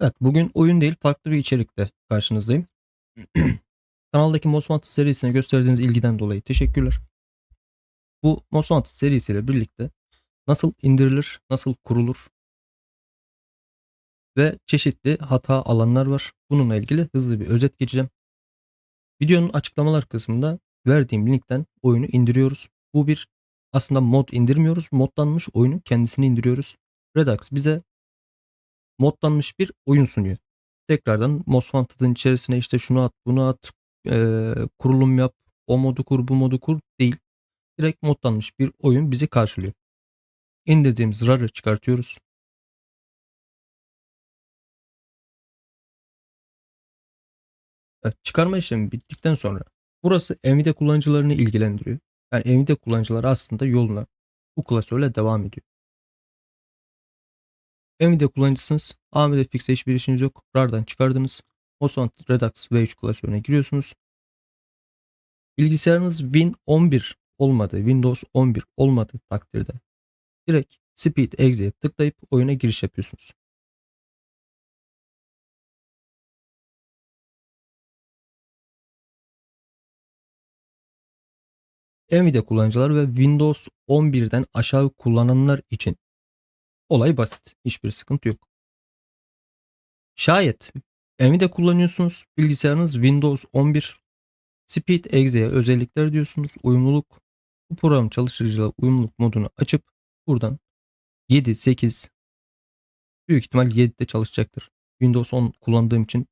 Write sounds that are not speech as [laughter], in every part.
Evet, bugün oyun değil farklı bir içerikle karşınızdayım. [clears throat] Kanaldaki Most Wanted serisine gösterdiğiniz ilgiden dolayı teşekkürler. Bu Most Wanted serisiyle birlikte nasıl indirilir, nasıl kurulur ve çeşitli hata alanlar var. Bununla ilgili hızlı bir özet geçeceğim. Videonun açıklamalar kısmında verdiğim linkten oyunu indiriyoruz. Bu bir aslında mod indirmiyoruz. Modlanmış oyunun kendisini indiriyoruz. Redux bize modlanmış bir oyun sunuyor. Tekrardan Most Wanted'ın içerisine işte şunu at, bunu at, e, kurulum yap, o modu kur, bu modu kur değil. Direkt modlanmış bir oyun bizi karşılıyor. İndirdiğimiz RAR'ı çıkartıyoruz. Evet, çıkarma işlemi bittikten sonra burası Nvidia kullanıcılarını ilgilendiriyor. Yani Nvidia kullanıcıları aslında yoluna bu klasörle devam ediyor. Nvidia kullanıcısınız. AMD Fix'e hiçbir işiniz yok. RAR'dan çıkardınız. Osmond Redux V3 klasörüne giriyorsunuz. Bilgisayarınız Win 11 olmadı, Windows 11 olmadığı takdirde direkt Speed Exe'ye tıklayıp oyuna giriş yapıyorsunuz. Nvidia kullanıcılar ve Windows 11'den aşağı kullananlar için olay basit. Hiçbir sıkıntı yok. Şayet Nvidia kullanıyorsunuz. Bilgisayarınız Windows 11 Speed Exe'ye özellikler diyorsunuz. Uyumluluk. Bu program çalıştırıcıyla uyumluluk modunu açıp buradan 7, 8 büyük ihtimal 7'de çalışacaktır. Windows 10 kullandığım için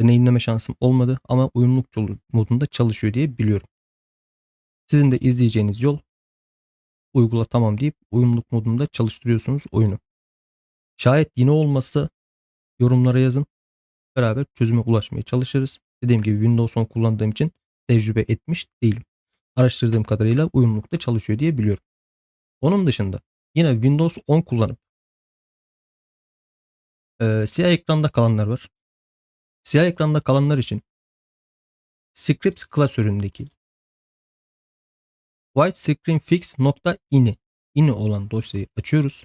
deneyimleme şansım olmadı ama uyumluluk modunda çalışıyor diye biliyorum. Sizin de izleyeceğiniz yol uygula tamam deyip uyumluluk modunda çalıştırıyorsunuz oyunu. Şayet yine olmazsa yorumlara yazın. Beraber çözüme ulaşmaya çalışırız. Dediğim gibi Windows 10 kullandığım için tecrübe etmiş değilim. Araştırdığım kadarıyla uyumlulukta çalışıyor diye biliyorum. Onun dışında yine Windows 10 kullanıp e, siyah ekranda kalanlar var. Siyah ekranda kalanlar için scripts klasöründeki white screen fix nokta ini ini olan dosyayı açıyoruz.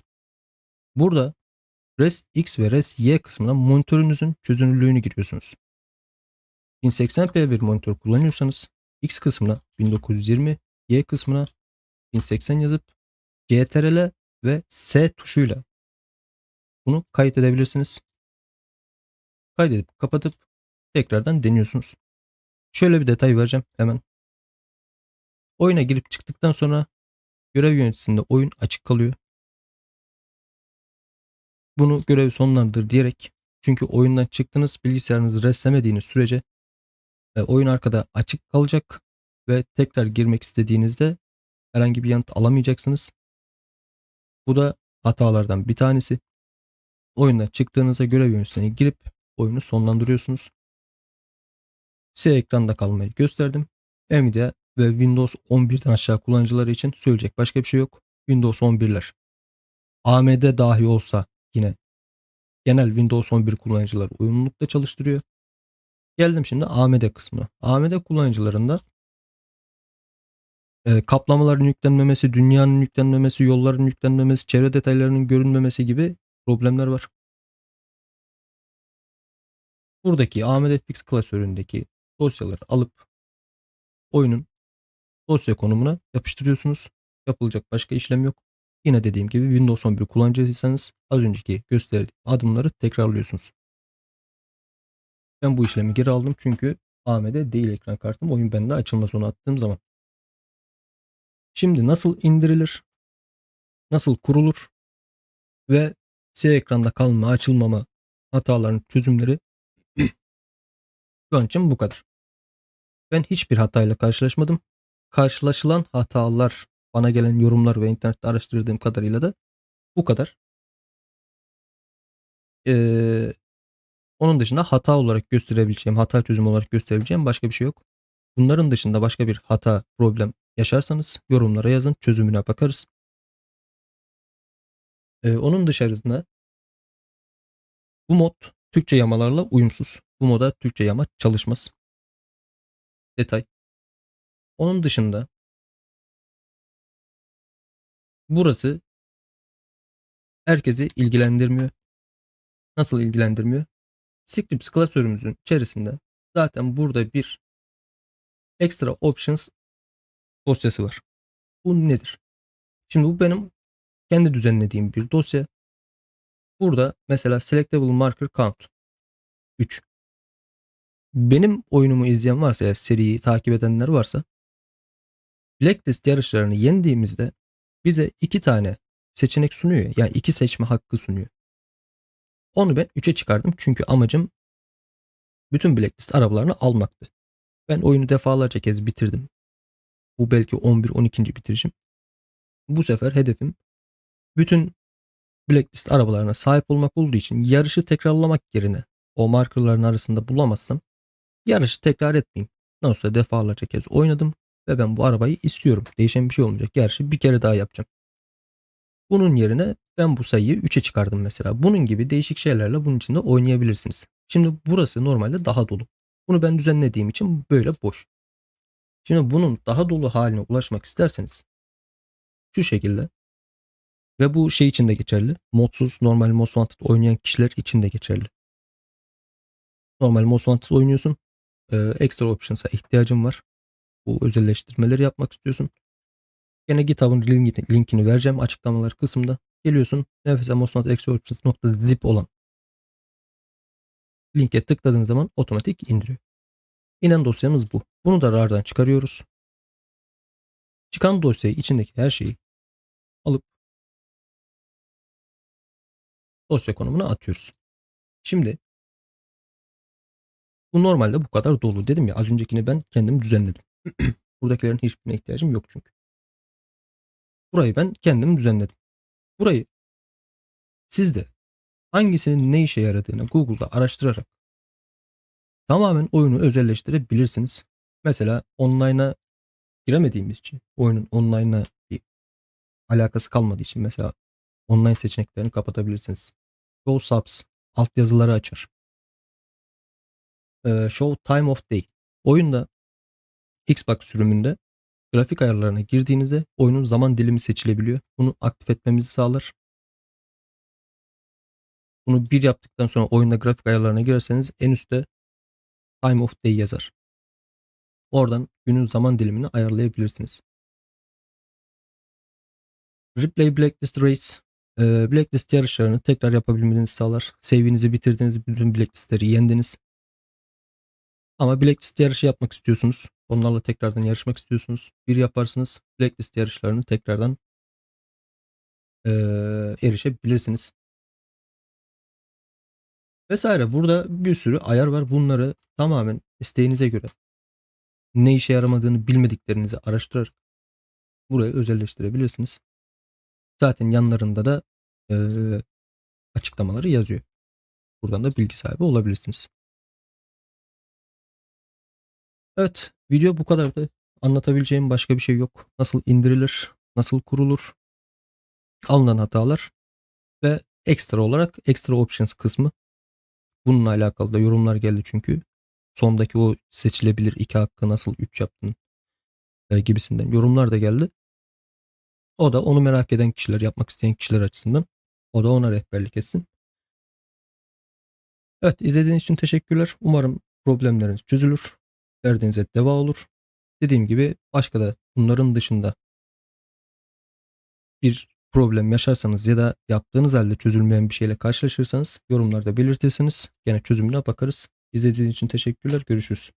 Burada res x ve res y kısmına monitörünüzün çözünürlüğünü giriyorsunuz. 1080p bir monitör kullanıyorsanız X kısmına 1920, Y kısmına 1080 yazıp CTRL ve S tuşuyla bunu kayıt edebilirsiniz. Kaydedip kapatıp tekrardan deniyorsunuz. Şöyle bir detay vereceğim hemen. Oyuna girip çıktıktan sonra görev yöneticisinde oyun açık kalıyor. Bunu görev sonlandır diyerek çünkü oyundan çıktınız bilgisayarınızı restlemediğiniz sürece e, oyun arkada açık kalacak ve tekrar girmek istediğinizde herhangi bir yanıt alamayacaksınız. Bu da hatalardan bir tanesi. Oyundan çıktığınızda görev yöneticisine girip oyunu sonlandırıyorsunuz. Size ekranda kalmayı gösterdim. Nvidia ve Windows 11'den aşağı kullanıcıları için söyleyecek başka bir şey yok. Windows 11'ler AMD dahi olsa yine genel Windows 11 kullanıcılar uyumlulukla çalıştırıyor. Geldim şimdi AMD kısmına. AMD kullanıcılarında e, kaplamaların yüklenmemesi, dünyanın yüklenmemesi, yolların yüklenmemesi, çevre detaylarının görünmemesi gibi problemler var. Buradaki AMD Fix klasöründeki dosyaları alıp oyunun dosya konumuna yapıştırıyorsunuz. Yapılacak başka işlem yok. Yine dediğim gibi Windows 11 kullanıcısıysanız az önceki gösterdiğim adımları tekrarlıyorsunuz. Ben bu işlemi geri aldım çünkü AMD değil ekran kartım. Oyun bende açılmaz onu attığım zaman. Şimdi nasıl indirilir? Nasıl kurulur? Ve siyah ekranda kalma, açılmama hataların çözümleri [clears throat] şu an için bu kadar. Ben hiçbir hatayla karşılaşmadım. Karşılaşılan hatalar, bana gelen yorumlar ve internette araştırdığım kadarıyla da bu kadar. Ee, onun dışında hata olarak gösterebileceğim, hata çözümü olarak gösterebileceğim başka bir şey yok. Bunların dışında başka bir hata, problem yaşarsanız yorumlara yazın, çözümüne bakarız. Ee, onun dışarısında bu mod Türkçe yamalarla uyumsuz. Bu moda Türkçe yama çalışmaz. Detay. Onun dışında burası herkesi ilgilendirmiyor. Nasıl ilgilendirmiyor? Scripts klasörümüzün içerisinde zaten burada bir extra options dosyası var. Bu nedir? Şimdi bu benim kendi düzenlediğim bir dosya. Burada mesela selectable marker count 3. Benim oyunumu izleyen varsa ya seriyi takip edenler varsa Blacklist yarışlarını yendiğimizde bize iki tane seçenek sunuyor. ya, Yani iki seçme hakkı sunuyor. Onu ben 3'e çıkardım çünkü amacım bütün Blacklist arabalarını almaktı. Ben oyunu defalarca kez bitirdim. Bu belki 11-12. bitirişim. Bu sefer hedefim bütün Blacklist arabalarına sahip olmak olduğu için yarışı tekrarlamak yerine o markerların arasında bulamazsam yarışı tekrar etmeyeyim. Nasılsa defalarca kez oynadım ve ben bu arabayı istiyorum. Değişen bir şey olmayacak. Yarışı bir kere daha yapacağım. Bunun yerine ben bu sayıyı 3'e çıkardım mesela. Bunun gibi değişik şeylerle bunun içinde oynayabilirsiniz. Şimdi burası normalde daha dolu. Bunu ben düzenlediğim için böyle boş. Şimdi bunun daha dolu haline ulaşmak isterseniz şu şekilde ve bu şey için de geçerli. Modsuz normal Most Wanted oynayan kişiler için de geçerli. Normal Most Wanted oynuyorsun. Ee, extra options'a ihtiyacın var. Bu özelleştirmeleri yapmak istiyorsun. Gene GitHub'ın linkini, linkini vereceğim açıklamalar kısmında. Geliyorsun nefes Most Wanted extra options.zip olan linke tıkladığın zaman otomatik indiriyor. İnen dosyamız bu. Bunu da RAR'dan çıkarıyoruz. Çıkan dosyayı içindeki her şeyi alıp dosya konumuna atıyoruz. Şimdi bu normalde bu kadar dolu. Dedim ya az öncekini ben kendim düzenledim. [clears throat] Buradakilerin hiçbirine ihtiyacım yok çünkü. Burayı ben kendim düzenledim. Burayı siz de hangisinin ne işe yaradığını Google'da araştırarak tamamen oyunu özelleştirebilirsiniz. Mesela online'a giremediğimiz için oyunun online'a bir alakası kalmadığı için mesela online seçeneklerini kapatabilirsiniz. Show subs altyazıları açar. Ee, show time of day. Oyunda Xbox sürümünde grafik ayarlarına girdiğinizde oyunun zaman dilimi seçilebiliyor. Bunu aktif etmemizi sağlar. Bunu bir yaptıktan sonra oyunda grafik ayarlarına girerseniz en üstte time of day yazar. Oradan günün zaman dilimini ayarlayabilirsiniz. Replay Blacklist Race e, Blacklist yarışlarını tekrar yapabilmenizi sağlar. Save'inizi bitirdiğiniz bütün Blacklist'leri yendiniz. Ama Blacklist yarışı yapmak istiyorsunuz. Onlarla tekrardan yarışmak istiyorsunuz. Bir yaparsınız. Blacklist yarışlarını tekrardan e, erişebilirsiniz. Vesaire. Burada bir sürü ayar var. Bunları tamamen isteğinize göre ne işe yaramadığını bilmediklerinizi araştırarak burayı özelleştirebilirsiniz. Zaten yanlarında da e, açıklamaları yazıyor. Buradan da bilgi sahibi olabilirsiniz. Evet video bu kadardı. Anlatabileceğim başka bir şey yok. Nasıl indirilir, nasıl kurulur, alınan hatalar ve ekstra olarak extra options kısmı. Bununla alakalı da yorumlar geldi çünkü. Sondaki o seçilebilir iki hakkı nasıl 3 yaptın e, gibisinden yorumlar da geldi. O da onu merak eden kişiler, yapmak isteyen kişiler açısından o da ona rehberlik etsin. Evet izlediğiniz için teşekkürler. Umarım problemleriniz çözülür. Derdinize deva olur. Dediğim gibi başka da bunların dışında bir problem yaşarsanız ya da yaptığınız halde çözülmeyen bir şeyle karşılaşırsanız yorumlarda belirtirseniz gene çözümüne bakarız. İzlediğiniz için teşekkürler. Görüşürüz.